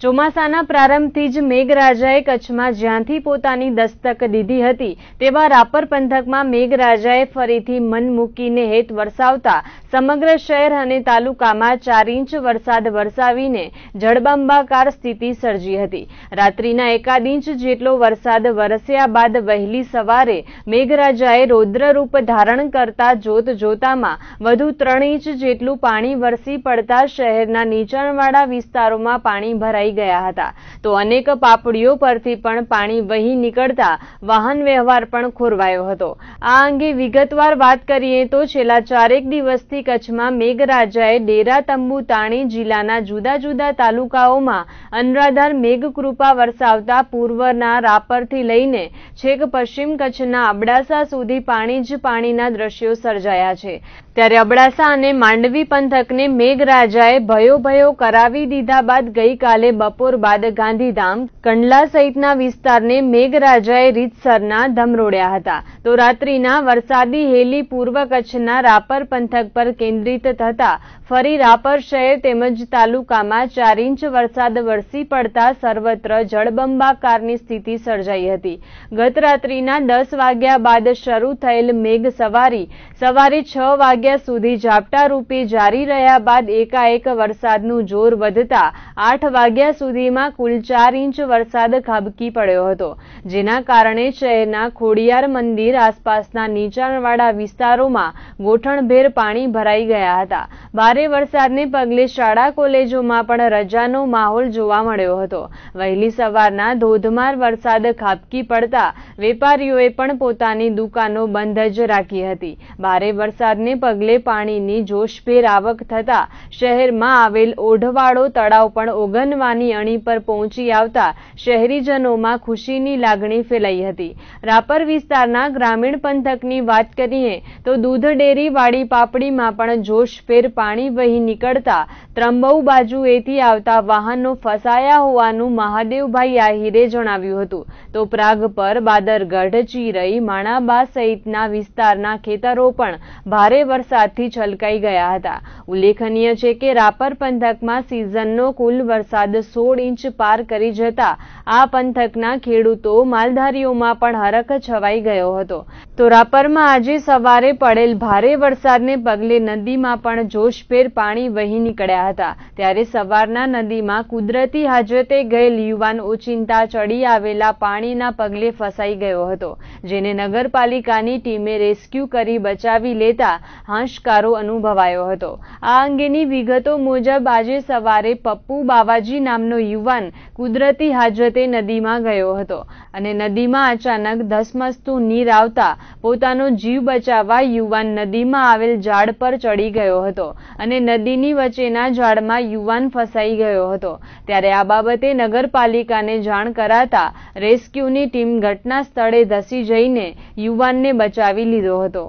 ચોમાસાના પ્રારંભથી જ મેઘરાજાએ કચ્છમાં જ્યાંથી પોતાની દસ્તક દીધી હતી, તેવા રાપર પંથકમાં મેઘરાજાએ ફરીથી મન મૂકીને હેત વરસાવતા સમગ્ર શહેર અને તાલુકામાં ચાર ઇંચ વરસાદ વરસાવીને જળબંબાકાર સ્થિતિ સર્જી હતી. રાત્રિના એકાદ ઇંચ જેટલો વરસાદ વરસ્યા બાદ વહેલી સવારે મેઘરાજાએ રૌદ્રરૂપ ધારણ કરતા જોત જોતામાં વધુ ત્રણ ઇંચ જેટલું પાણી વરસી પડતા શહેરના નીચાણવાળા વિસ્તારોમાં પાણી ભરાઈ ભરાઈ ગયા હતા. તો અનેક પાપડીઓ પરથી પણ પાણી વહી નીકળતા વાહન વ્યવહાર પણ ખોરવાયો હતો. આ અંગે વિગતવાર વાત કરીએ તો છેલ્લા ચારેક દિવસથી કચ્છમાં મેઘરાજાએ ડેરા તંબુ તાણી જિલ્લાના જુદા જુદા તાલુકાઓમાં અનરાધાર મેઘકૃપા વરસાવતા પૂર્વના રાપરથી લઈને છેક પશ્ચિમ કચ્છના અબડાસા સુધી પાણી જ પાણીના દ્રશ્યો સર્જાયા છે. ત્યારે અબડાસા અને માંડવી પંથકને મેઘરાજાએ ભયો ભયો કરાવી દીધા બાદ ગઈકાલે બપોર બાદ ગાંધીધામ, કંડલા સહિતના વિસ્તારને મેઘરાજાએ રીતસરના ધમરોડ્યા હતા. તો રાત્રિના વરસાદી હેલી પૂર્વ કચ્છના રાપર પંથક પર કેન્દ્રિત થતા ફરી રાપર શહેર તેમજ તાલુકામાં ચાર ઇંચ વરસાદ વરસી પડતા સર્વત્ર જળબંબાકારની સ્થિતિ સર્જાઈ હતી. ગત રાત્રિના દસ વાગ્યા બાદ શરૂ થયેલ મેઘ સવારી, સવારે છ વાગ્યા સુધી ઝાપટા રૂપે જારી રહ્યા બાદ એકાએક વરસાદનું જોર વધતા આઠ વાગ્યા વાગ્યા સુધીમાં કુલ ચાર ઇંચ વરસાદ ખાબકી પડ્યો હતો, જેના કારણે શહેરના ખોડિયાર મંદિર આસપાસના નીચાણવાળા વિસ્તારોમાં ગોઠણભેર પાણી ભરાઈ ગયા હતા. ભારે વરસાદને પગલે શાળા કોલેજોમાં પણ રજાનો માહોલ જોવા મળ્યો હતો. વહેલી સવારના ધોધમાર વરસાદ ખાબકી પડતા વેપારીઓએ પણ પોતાની દુકાનો બંધ જ રાખી હતી. ભારે વરસાદને પગલે પાણીની જોશભેર આવક થતા શહેરમાં આવેલ ઓઢવાડો તળાવ પણ ઓગનવાની પોતાની અણી પર પહોંચી આવતા શહેરીજનોમાં ખુશીની લાગણી ફેલાઈ હતી. રાપર વિસ્તારના ગ્રામીણ પંથકની વાત કરીએ તો દૂધ ડેરીવાળી પાપડીમાં પણ જોશભેર પાણી વહી નીકળતા ત્રંબઉ બાજુએથી આવતા વાહનો ફસાયા હોવાનું મહાદેવભાઈ આહિરે જણાવ્યું હતું. તો પ્રાગ પર બાદરગઢ, ચીરઈ, માણાબા સહિતના વિસ્તારના ખેતરો પણ ભારે વરસાદથી છલકાઈ ગયા હતા. ઉલ્લેખનીય છે કે રાપર પંથકમાં સિઝનનો કુલ વરસાદ સોળ ઇંચ પાર કરી જતા આ પંથકના ખેડૂતો માલધારીઓમાં પણ હરખ છવાઈ ગયો હતો. તો રાપરમાં આજે સવારે પડેલ ભારે વરસાદને પગલે નદીમાં પણ જોશભેર પાણી વહી નીકળ્યા હતા. ત્યારે સવારના નદીમાં કુદરતી હાજતે ગયેલ યુવાન ઓચિંતા ચડી આવેલા પાણીના પગલે ફસાઈ ગયો હતો, જેને નગરપાલિકાની ટીમે રેસ્ક્યુ કરી બચાવી લેતા હાશકારો અનુભવાયો હતો. આ અંગેની વિગતો મુજબ આજે સવારે પપ્પુ બાવાજી નામનો યુવાન કુદરતી હાજતે નદીમાં ગયો હતો અને નદીમાં અચાનક ધસમસતું નીર આવતા પોતાનો જીવ બચાવવા યુવાન નદીમાં આવેલ ઝાડ પર ચડી ગયો હતો અને નદીની વચ્ચેના ઝાડમાં યુવાન ફસાઈ ગયો હતો. ત્યારે આ બાબતે નગરપાલિકાને જાણ કરાતા રેસ્ક્યુની ટીમ ઘટના સ્થળે ધસી જઈને યુવાનને બચાવી લીધો હતો.